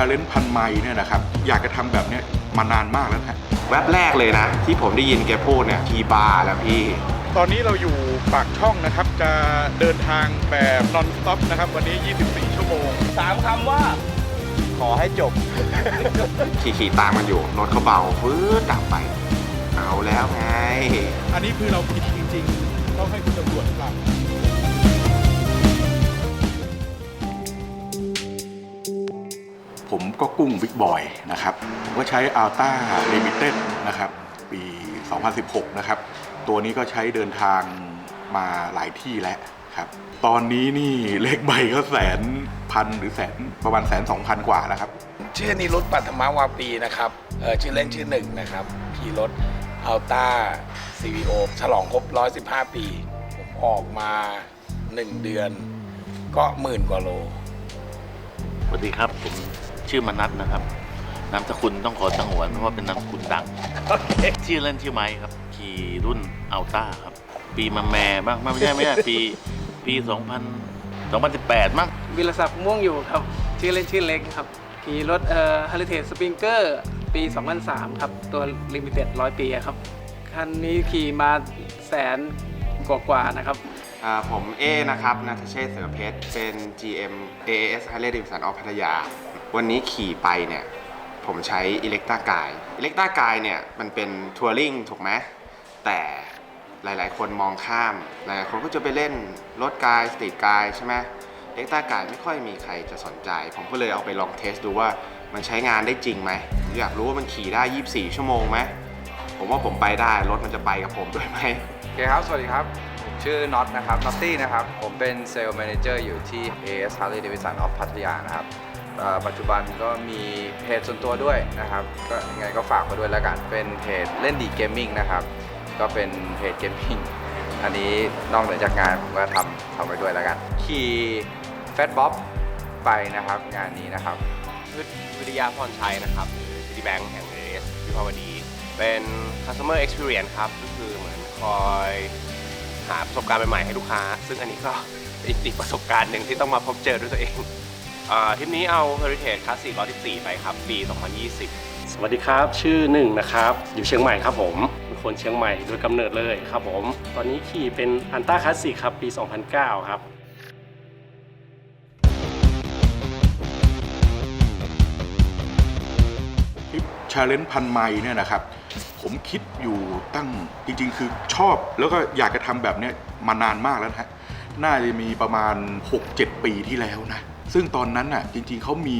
าเลนจ์พันไมล์เนี่ยนะครับอยากจะทำแบบเนี้ยมานานมากแล้วนะแว็บแรกเลยนะ ที่ผมได้ยินแกพูดเนี่ยทีบาร์แล้วพี่ ตอนนี้เราอยู่ปากช่องนะครับ จะเดินทางแบบ non stop นะครับ วันนี้ 24 ชั่วโมง สามคำว่า ขอให้จบ ขี่ขี่ๆตามกันอยู่รถเขาเบาฟื้นดับไป เอาแล้วไง อันนี้คือเราผิดจริงๆ ต้องให้คุณตำรวจหลับ ผมก็กุ้งบิ๊กบอยนะครับ ผมก็ใช้ Alta Limited นะครับ ปี 2016 นะครับ ตัวนี้ก็ใช้เดินทางมาหลายที่แล้วครับ ตอนนี้นี่เลขใบก็แสนพันหรือแสนประมาณแสนสองพันกว่าแล้วครับ ชื่อนิรุตปัทมาวาปีนะครับเออชื่อเล่นชื่อหนึ่งนะครับขี่รถอัลต้า CVO ฉลองครบ 115 ปี ผมออกมา 1 เดือน ก็หมื่นกว่าโลสวัสดีครับผม ชื่อมนัทนะครับ นามสกุลต้องขอตังหวนเพราะว่าเป็นนามสกุลดังชื่อเล่นชื่อไม้ครับ ขี่รุ่นอัลต้าครับ ปีมาแม่บ้างไม่ใช่ไม่ใช่ปีปี 2000 2018มั้งวิรศักดิ์ม่วงอยู่ครับ ชื่อเล่นชื่อเล็กครับขี่รถเอ่อ Heritage Springer ปี 2003 ครับ ตัว Limited 100ปีอะครับ คันนี้ขี่มาแสนกว่าๆนะครับ อ่าผมเอนะครับนัทเชษฐ์เสือเพชร เป็น GM AAS Harley Davidson of พัทยา วันนี้ขี่ไปเนี่ย ผมใช้อิเล็กตากายอิเล็กตากายเนี่ย มันเป็นทัวริงถูกไหมแต่หลายๆ คนมองข้าม หลายๆคนก็จะไปเล่นรถกายสตรีทกายใช่ไหมอิเล็กต a ากายไม่ค่อยมีใครจะสนใจ ผมก็เลยเอาไปลองเทสดูว่ามันใช้งานได้จริงไหมอยากรู้ว่ามันขี่ได้ 24 ชั่วโมงไหม ผมว่าผมไปได้ รถมันจะไปกับผมด้วยไหมโอเคครับ สวัสดีครับ ผมชื่อน็อตนะครับ น็อตตี้นะครับ ผมเป็นเซลล์แมเนเจอร์อยู่ที่ AS Harley Davidson of พัทยานะครับ ปัจจุบันก็มีเพจส่วนตัวด้วยนะครับ ก็ยังไงก็ฝากมาด้วยแล้วกัน เป็นเพจเล่นดีเกมมิ่งนะครับ ก็เป็นเพจเกมมิ่ง อันนี้นอกเหนือจากงานผมก็ทำทำไปด้วยแล้วกัน ขี่แฟตบ๊อบไปนะครับงานนี้นะครับพืชวิทยาพรชัยนะครับหรือ City Bank แห่งเอสวิภาวดี เป็น customer experience ครับ ก็คือเหมือนคอยหาประสบการณ์ใหม่ๆให้ลูกค้า ซึ่งอันนี้ก็อีกประสบการณ์หนึ่งที่ต้องมาพบเจอด้วยตัวเอง ทริปนี้เอา Heritage Classic 114 ไปครับ ปี 2020 สวัสดีครับ ชื่อหนึ่งนะครับ อยู่เชียงใหม่ครับผมเป็นคนเชียงใหม่โดยกำเนิดเลยครับผม ตอนนี้ขี่เป็นอันต้าคลาสสิกครับ ปี 2009 ครับทริปชาเลนจ์พันไมล์เนี่ยนะครับ ผมคิดอยู่ตั้งจริง ๆ คือชอบแล้วก็อยากจะทำแบบเนี้ยมานานมากแล้วนะฮะ น่าจะมีประมาณ 6-7 ปีที่แล้วนะ ซึ่งตอนนั้นน่ะจริงๆเขามี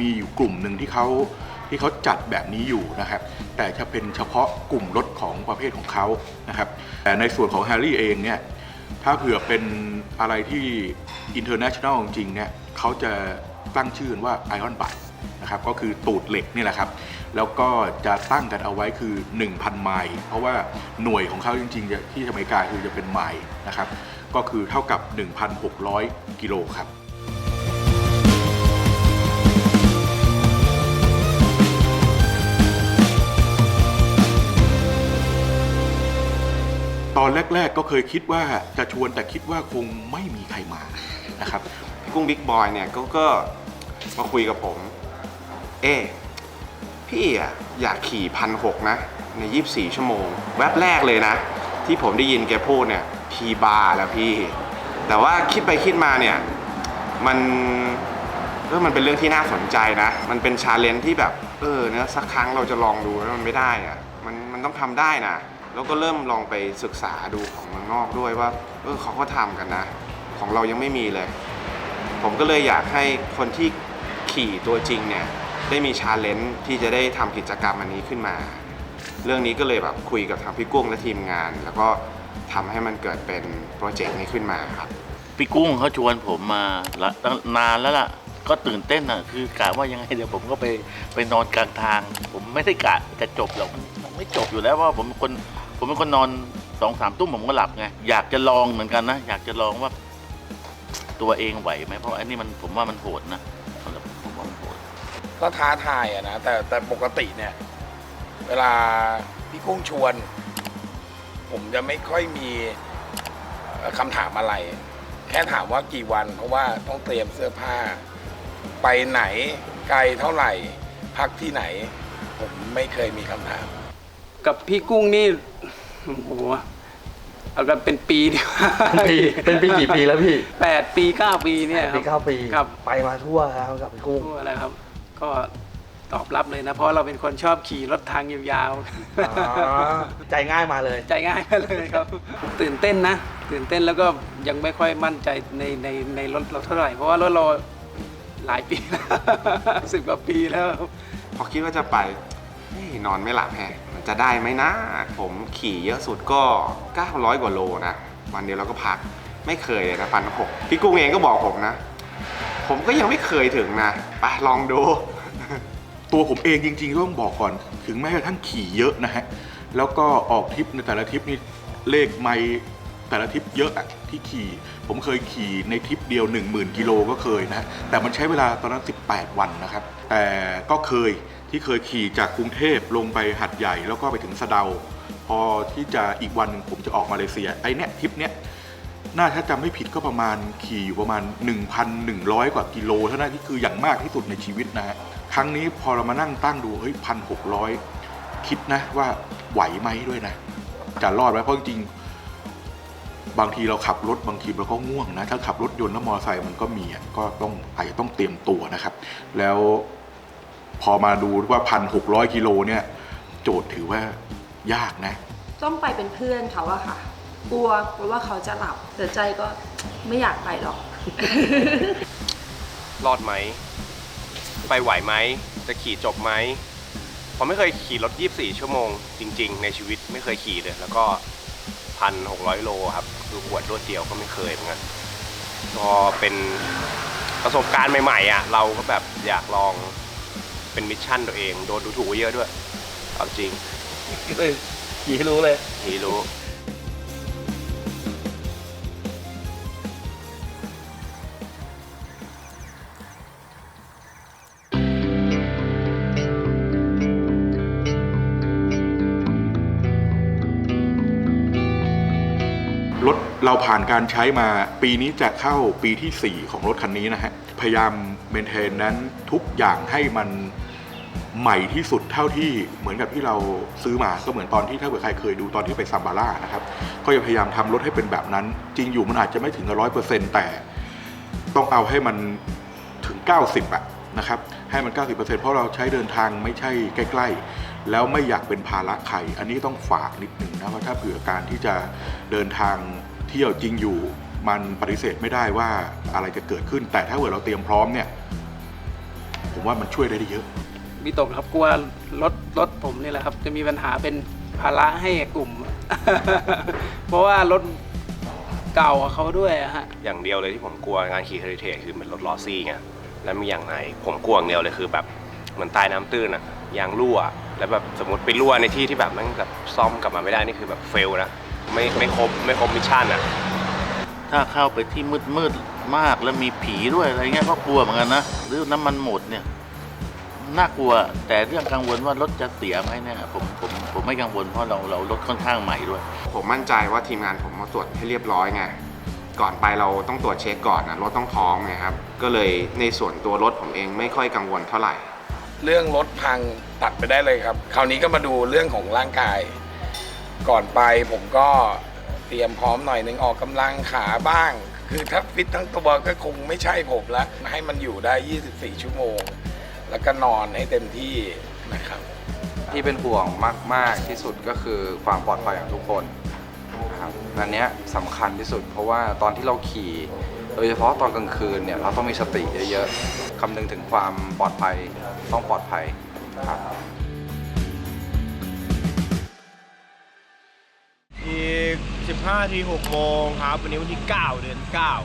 มีอยู่กลุ่มหนึ่งที่เขาที่เขาจัดแบบนี้อยู่นะครับ แต่จะเป็นเฉพาะกลุ่มรถของประเภทของเขานะครับ แต่ในส่วนของแฮร์รี่เองเนี่ยถ้าเผื่อเป็นอะไรที่ international จริงๆเนี่ยเขาจะตั้งชื่อว่า Iron b u t นะครับก็คือตูดเหล็กนี่แหละครับ แล้วก็จะตั้งกันเอาไว้คือ 1,000 ไมล์เพราะว่าหน่วยของเขาจริงๆที่อเมริกาคือจะเป็นไมล์นะครับ ก็คือเท่ากับ 1,600 กิโลครับ ตอนแรก ๆ ก็เคยคิดว่าจะชวนแต่คิดว่าคงไม่มีใครมานะครับพี่กุ้งบิ๊กบอยเนี่ยก็ก็มาคุยกับผม เอ๊พี่อะอยากขี่พันหกนะ ใน 24 ชั่วโมง แวบแรกเลยนะ ที่ผมได้ยินแกพูดเนี่ยพีบาร์แล้วพี่ แต่ว่าคิดไปคิดมาเนี่ย มันเออมันเป็นเรื่องที่น่าสนใจนะ มันเป็นชาเลนจ์ที่แบบ เออเนะสักครั้งเราจะลองดูแล้วมันไม่ได้อะมันมันต้องทำได้นะ แล้วก็เริ่มลองไปศึกษาดูของเมืองนอกด้วยว่าเออเขาก็ทำกันนะ ของเรายังไม่มีเลย ผมก็เลยอยากให้คนที่ขี่ตัวจริงเนี่ยได้มีชาเลนจ์ที่จะได้ทำกิจกรรมอันนี้ขึ้นมา เรื่องนี้ก็เลยแบบคุยกับทางพี่กุ้งและทีมงาน แล้วก็ทำให้มันเกิดเป็นโปรเจกต์นี้ขึ้นมาครับ พี่กุ้งเขาชวนผมมาละตั้งนานแล้วล่ะ ก็ตื่นเต้นอะคือกะว่ายังไงเดี๋ยวผมก็ไปไปนอนกลางทาง ผมไม่ได้กะจะจบหรอกมันมันไม่จบอยู่แล้วเพราะว่าผมเป็นคน ผมเป็นคนนอนสองสามตุ้มผมก็หลับไงอยากจะลองเหมือนกันนะอยากจะลองว่า ตัวเองไหวไหมเพราะอันนี้มันผมว่ามันโหดนะสำหรับผมว่ามันโหดก็ท้าทายอะนะแต่แต่ปกติเนี่ย เวลาพี่กุ้งชวน ผมจะไม่ค่อยมีเอ่อคำถามอะไร แค่ถามว่ากี่วัน เพราะว่าต้องเตรียมเสื้อผ้า ไปไหนไกลเท่าไหร่ พักที่ไหน ผมไม่เคยมีคำถาม กับพี่กุ้งนี่ โอ้โหเอากันเป็นปีดีกว่าเป็นปีเป็นปีกี่ปีแล้วพี่แปดปีเก้าปีเนี่ยคปีรับเก้าปีครับไปมาทั่วแล้วกับพี่กุ้งทั่วแล้วครับ ก็ตอบรับเลยนะ เพราะเราเป็นคนชอบขี่รถทางยาวอ๋อใจง่ายมาเลยๆใจง่ายมากเลยครับ ตื่นเต้นนะ ตื่นเต้นแล้วก็ยังไม่ค่อยมั่นใจในในในรถเราเท่าไหร่ เพราะว่ารถเราหลายปีแล้วสิบกว่าปีแล้ว พอคิดว่าจะไปเฮ้ยนอนไม่หลับแฮะมัน จะได้ไหมนะ ผมขี่เยอะสุดก็ 900 กว่าโลนะ วันเดียวเราก็พักไม่เคยเลยนะพันหกพี่กุ้งเองก็บอกผมนะ ผมก็ยังไม่เคยถึงนะไปลองดู ตัวผมเองจริงๆต้องบอกก่อน ถึงแม้กระทั่งขี่เยอะนะฮะ แล้วก็ออกทริปในแต่ละทริปนี่เลขไม่ แต่ละทริปเยอะอะที่ขี่ ผมเคยขี่ในทริปเดียว 10,000 กิโลก็เคยนะแต่มันใช้เวลาตอนนั้น 18 วันนะครับ แต่ก็เคยที่เคยขี่จากกรุงเทพลงไปหัดใหญ่แล้วก็ไปถึงสะเดา พอที่จะอีกวันหนึ่งผมจะออกมาเลเซียไอ้เนี่ยทริปเนี้ยน่าถ้าจำไม่ผิดก็ประมาณขี่อยู่ประมาณ 1,100 กว่ากิโลเท่านั้นที่คืออย่างมากที่สุดในชีวิตนะฮะครั้งนี้พอเรามานั่งตั้งดูเฮ้ยพันหกร้อยคิดนะว่าไหวไหมด้วยนะ จะรอดไหมเพราะจริง บางทีเราขับรถบางทีเราก็ง่วงนะถ้าขับรถยนต์แล้วมอเตอร์ไซค์มันก็มีอะก็ต้องอาจจะต้องเตรียมตัวนะครับ แล้วพอมาดูว่าพันหกร้อยกิโลเนี่ย โจทย์ถือว่ายากนะ ต้องไปเป็นเพื่อนเขาอะค่ะ กลัวกลัวว่าเขาจะหลับแต่ใจก็ไม่อยากไปหรอก รอดไหม ไปไหวไหม จะขี่จบไหมผมไม่เคยขี่รถ 24 ชั่วโมง จริง ๆ ในชีวิตไม่เคยขี่เลย แล้วก็พันหกร้อยโลครับ คือหวดรวดเดียวก็ไม่เคยเหมือนกันพอเป็นประสบการณ์ใหม่ๆอะเราก็แบบอยากลองเป็นมิชชั่นตัวเอง โดนดูถูกไว้เยอะด้วยเอาจริงเลยขี่ให้รู้เลย นี่รู้ร ผ่านการใช้มาปีนี้จะเข้าปีที่ 4 ของรถคันนี้นะฮะ พยายามเมนเทนนั้นทุกอย่างให้มันใหม่ที่สุดเท่าที่เหมือนกับที่เราซื้อมาก็เหมือนตอนที่ถ้าเกิดใครเคยดูตอนที่ไปซัมบาร่านะครับ ก็จะพยายามทำรถให้เป็นแบบนั้น จริงอยู่มันอาจจะไม่ถึงร้อยเปอร์เซ็นต์แต่ต้องเอาให้มันถึง 90อะนะครับให้มัน 90%เพราะเราใช้เดินทางไม่ใช่ใกล้ ๆ แล้วไม่อยากเป็นภาระใครอันนี้ต้องฝากนิดหนึ่งนะว่าถ้าเผื่อการที่จะเดินทาง เที่ยวจริงอยู่ มันปฏิเสธไม่ได้ว่าอะไรจะเกิดขึ้น แต่ถ้าเกิดเราเตรียมพร้อมเนี่ย ผมว่ามันช่วยได้เยอะวิตกครับกลัวรถรถผมนี่แหละครับ จะมีปัญหาเป็นภาระให้กลุ่ม เพราะว่ารถเก่าเขาด้วยอะฮะ อย่างเดียวเลยที่ผมกลัวงานขี่เฮลิเทจคือมันรถลอซี่ไงแล้วมีอย่างไหนผมกลัวอย่างเดียวเลยคือแบบเหมือนใต้น้ำตื้นอะยางรั่ว แล้วแบบสมมติไปรั่วในที่ที่แบบแมันแบบซ่อมกลับมาไม่ได้นี่คือแบบเฟลนะ ไม่ไม่ครบไม่ครบมิชชั่นอะถ้าเข้าไปที่มืดมืดๆมากแล้วมีผีด้วยอะไรเงี้ยก็กลัวเหมือนกันนะหรือน้ำมันหมดเนี่ยน่ากลัว แต่เรื่องกังวลว่ารถจะเสียไหมเนี่ยผมผมผมไม่กังวลเพราะเราเรารถค่อนข้างใหม่ด้วย ผมมั่นใจว่าทีมงานผมมาตรวจให้เรียบร้อยไงก่อนไปเราต้องตรวจเช็คก่อนนะรถต้องพร้อมไงครับก็เลยในส่วนตัวรถผมเองไม่ค่อยกังวลเท่าไหร่ เรื่องรถพังตัดไปได้เลยครับ คราวนี้ก็มาดูเรื่องของร่างกาย ก่อนไปผมก็เตรียมพร้อมหน่อยหนึ่งออกกำลังขาบ้าง คือถ้าฟิตทั้งตัวก็คงไม่ใช่ผมละให้มันอยู่ได้ 24 ชั่วโมง แล้วก็นอนให้เต็มที่นะครับ ที่เป็นห่วงมาก ๆ ที่สุดก็คือความปลอดภัยของทุกคนนะครับอันเนี้ยสำคัญที่สุด เพราะว่าตอนที่เราขี่โดยเฉพาะตอนกลางคืนเนี่ยเราต้องมีสติเยอะๆคำนึงถึงความปลอดภัยต้องปลอดภัยครับ ก15ที6โมงครับ วันนี้วันที่ 9 เดือน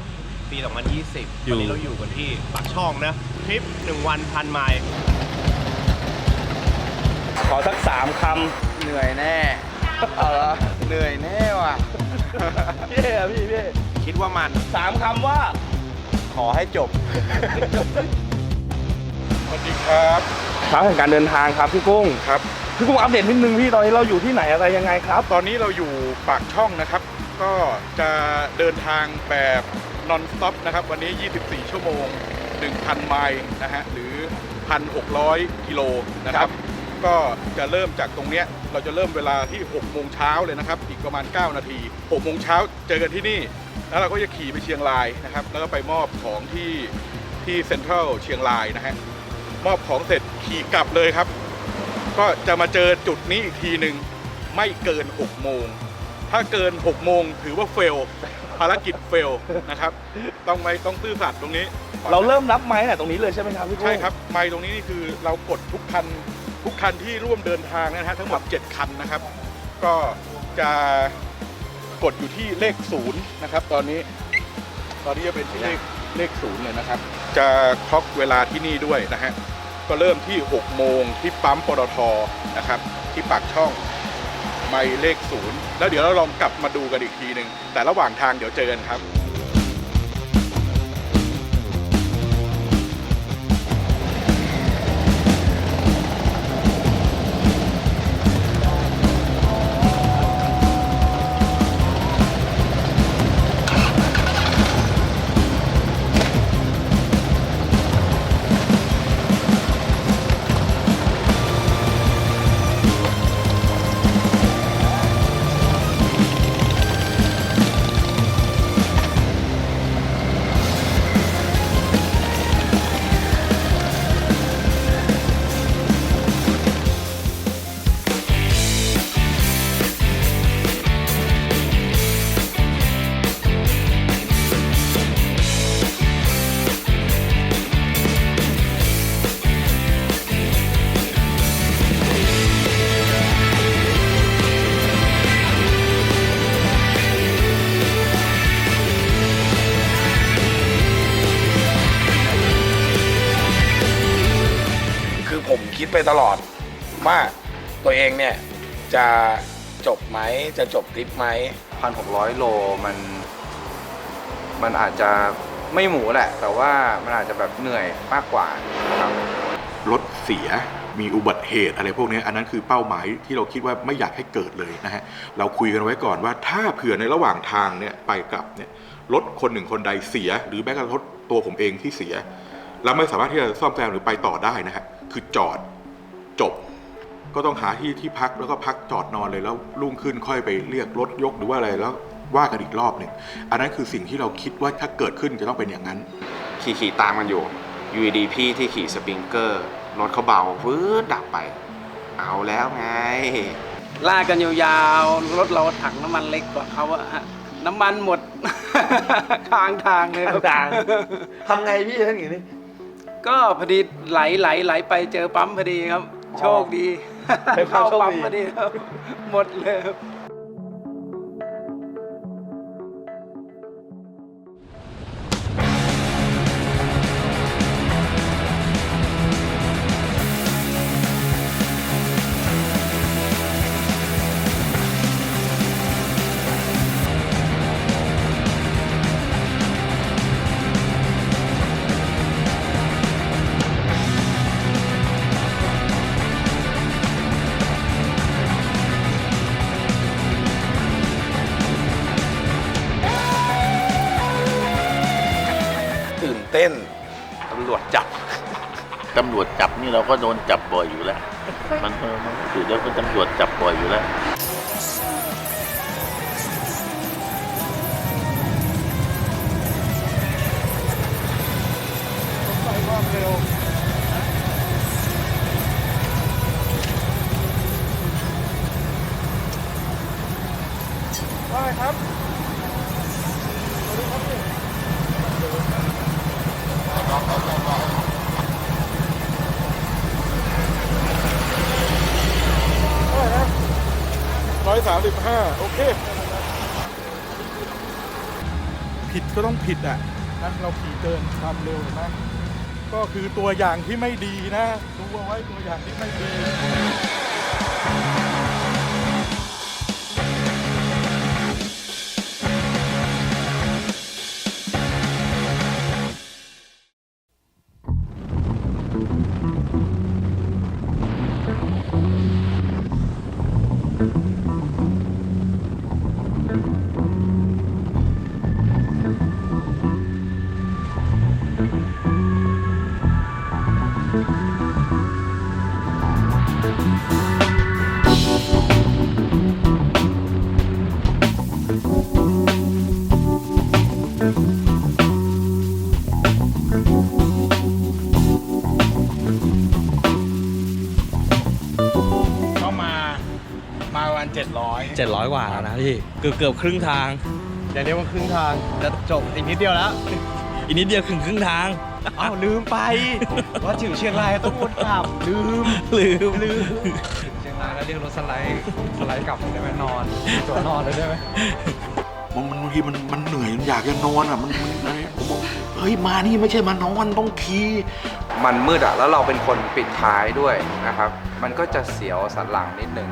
9 ปี 2020วันนี้เราอยู่กันที่ปากช่องนะ ทริป 1 วันพันไมล์ขอสักสามคเหนื่อยแน่ เอาละเหนื่อยแน่ว่ะำ พี่อะพี่พี่คิดว่ามัน สามคำว่า ขอให้จบ สวัสดีครับเช้าแห่งการเดินทางครับพี่กุ้งครับ พี่กุ้งอัปเดตนิดนึงพี่ตอนนี้เราอยู่ที่ไหนอะไรยังไงครับ ตอนนี้เราอยู่ปากช่องนะครับ ก็จะเดินทางแบบ non stop นะครับ วันนี้ 24 ชั่วโมง 1,000 ไมล์นะฮะหรือ 1,600 กิโลนะครับ ก็จะเริ่มจากตรงเนี้ยเราจะเริ่มเวลาที่ 6 โมงเช้าเลยนะครับ อีกประมาณ 9 นาที 6 โมงเช้าเจอกันที่นี่ แล้วเราก็จะขี่ไปเชียงรายนะครับ แล้วก็ไปมอบของที่ที่เซ็นทรัลเชียงรายนะฮะมอบของเสร็จขี่กลับเลยครับ ก็จะมาเจอจุดนี้อีกทีหนึ่งไม่เกิน 6 โมง ถ้าเกิน 6 โมงถือว่าเฟล ภารกิจเฟลนะครับ ต้องไม่ต้องซื่อสัตย์ตรงนี้เราเริ่มนับไม้น่ะตรงนี้เลยใช่ไหมครับพี่กุ้งใช่ครับ ไมค์ตรงนี้นี่คือเรากดทุกคันทุกคันที่ร่วมเดินทางนะฮะทั้งหมด 7 คันนะครับ ก็จะกดอยู่ที่เลขศูนย์นะครับ ตอนนี้ ตอนนี้จะเป็นที่เลขเลขศูนย์เลยนะครับ จะคล็อกเวลาที่นี่ด้วยนะฮะ ก็เริ่มที่ 6 โมงที่ปั๊มปตทนะครับ ที่ปากช่องไมายเลขศูนย์แล้วเดี๋ยวเราลองกลับมาดูกันอีกทีหนึ่งแต่ระหว่างทางเดี๋ยวเจอกันครับ ไปตลอด ว่าตัวเองเนี่ยจะจบไหมจะจบทริปไหม1,600โลมัน มันอาจจะไม่หมูแหละ แต่ว่ามันอาจจะแบบเหนื่อยมากกว่านะครับ รถเสียมีอุบัติเหตุอะไรพวกนี้อันนั้นคือเป้าหมายที่เราคิดว่าไม่อยากให้เกิดเลยนะฮะเราคุยกันไว้ก่อนว่าถ้าเผื่อในระหว่างทางเนี่ยไปกลับเนี่ยรถคนหนึ่งคนใดเสีย หรือแม้กระทั่งรถตัวผมเองที่เสีย แล้วไม่สามารถที่จะซ่อมแซมหรือไปต่อได้นะฮะคือจอด จบ ก็ต้องหาที่ที่พักแล้วก็พักจอดนอนเลยแล้วรุ่งขึ้นค่อยไปเรียกรถยกหรือว่าอะไรแล้วว่ากันอีกรอบหนึ่งอันนั้นคือสิ่งที่เราคิดว่าถ้าเกิดขึ้นจะต้องเป็นอย่างนั้น ขี่ขี่ตามกันอยู่อยู่ดีๆพี่ที่ขี่สปริงเกอร์รถเขาเบาฟื้ดดับไป เอาแล้วไง ลากกันยาวๆรถเราถังน้ำมันเล็กกว่าเขาอะฮะน้ำมันหมดทางทางเลยครับทางทำไงพี่ท่านอย่างนี้ ก็พอดีไหลไหลไหลไปเจอปั๊มพอดีครับ โชคดีเป็นความโชคดี ปั๊มพอดีครับหมดเลยครับำรวจจับนี่เราก็โดนจับบ่อยอยู่แล้ว มันเออมันถือว่าเป็นตำรวจจับบ่อยอยู่แล้ว ร้อยสามสิบห้าโอเค ผิดก็ต้องผิดอะนั่นเราขี่เกินความเร็วเห็นไหมก็คือตัวอย่างที่ไม่ดีนะดูเอาไว้ตัวอย่างที่ไม่ดี 700 700 กว่าแล้วนะพี่เกือบเกือบครึ่งทาง อย่าเรียกว่าครึ่งทางจะจบอีกนิดเดียวแล้ว อีกนิดเดียวครึ่งครึ่งทาง อ้าวลืมไป ว่าถึงเชียงรายต้องวนกลับลืมลืมลืมเชียงรายแล้วเรียกรถสไลด์สไลด์กลับได้ไหมนอนตัวนอนเลยได้ไหมมันมันบางทีมันมันเหนื่อยมันอยากจะนอนอะมันมันอะไรผมบอกเฮ้ยมานี่ไม่ใช่มานอนต้องขี่มันมืดอะแล้วเราเป็นคนปิดท้ายด้วยนะครับ มันก็จะเสียวสันหลังนิดนึง